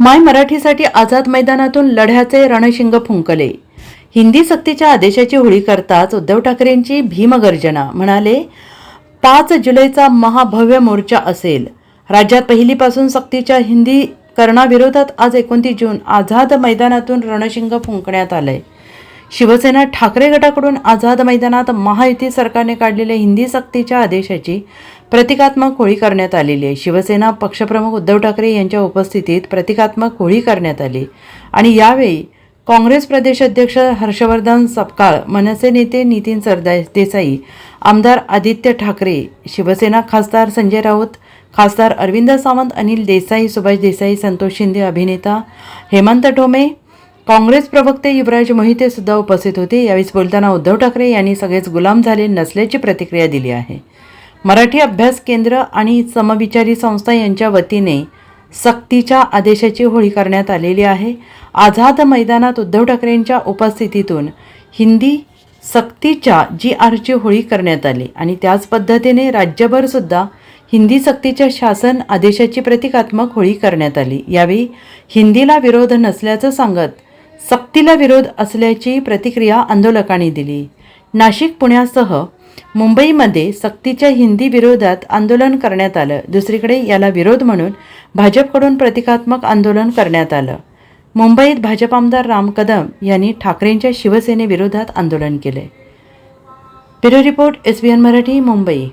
माय मराठीसाठी आझाद मैदानातून लढ्याचे रणशिंग फुंकले. हिंदी सक्तीच्या आदेशाची होळी करताच उद्धव ठाकरेंची भीमगर्जना. म्हणाले पाच जुलैचा महाभव्य मोर्चा असेल. राज्यात पहिलीपासून सक्तीच्या हिंदी करणाविरोधात आज एकोणतीस जून आझाद मैदानातून रणशिंग फुंकण्यात आलंय. शिवसेना ठाकरे गटाकडून आझाद मैदानात महायुती सरकारने काढलेल्या हिंदी सक्तीच्या आदेशाची प्रतिकात्मक होळी करण्यात आलेली आहे. शिवसेना पक्षप्रमुख उद्धव ठाकरे यांच्या उपस्थितीत प्रतिकात्मक होळी करण्यात आली. आणि यावेळी काँग्रेस प्रदेश अध्यक्ष हर्षवर्धन सपकाळ मनसे नेते नितीन सरदा देसाई आमदार आदित्य ठाकरे शिवसेना खासदार संजय राऊत खासदार अरविंद सावंत अनिल देसाई सुभाष देसाई संतोष शिंदे अभिनेता हेमंत ठोमे काँग्रेस प्रवक्ते युवराज मोहिते सुद्धा उपस्थित होते. यावेळी बोलताना उद्धव ठाकरे यांनी सगळेच गुलाम झाले नसल्याची प्रतिक्रिया दिली आहे. मराठी अभ्यास केंद्र आणि समविचारी संस्था यांच्या वतीने सक्तीच्या आदेशाची होळी करण्यात आलेली आहे. आझाद मैदानात उद्धव ठाकरेंच्या उपस्थितीतून हिंदी सक्तीच्या जी आरची होळी करण्यात आली आणि त्याच पद्धतीने राज्यभरसुद्धा हिंदी सक्तीच्या शासन आदेशाची प्रतिकात्मक होळी करण्यात आली. यावेळी हिंदीला विरोध नसल्याचं सांगत सक्तीला विरोध असल्याची प्रतिक्रिया आंदोलकांनी दिली. नाशिक पुण्यासह मुंबईमध्ये सक्तीच्या हिंदी विरोधात आंदोलन करण्यात आलं. दुसरीकडे याला विरोध म्हणून भाजपकडून प्रतिकात्मक आंदोलन करण्यात आलं. मुंबईत भाजप आमदार राम कदम यांनी ठाकरेंच्या शिवसेनेविरोधात आंदोलन केले. Bureau report S B N Marathi Mumbai.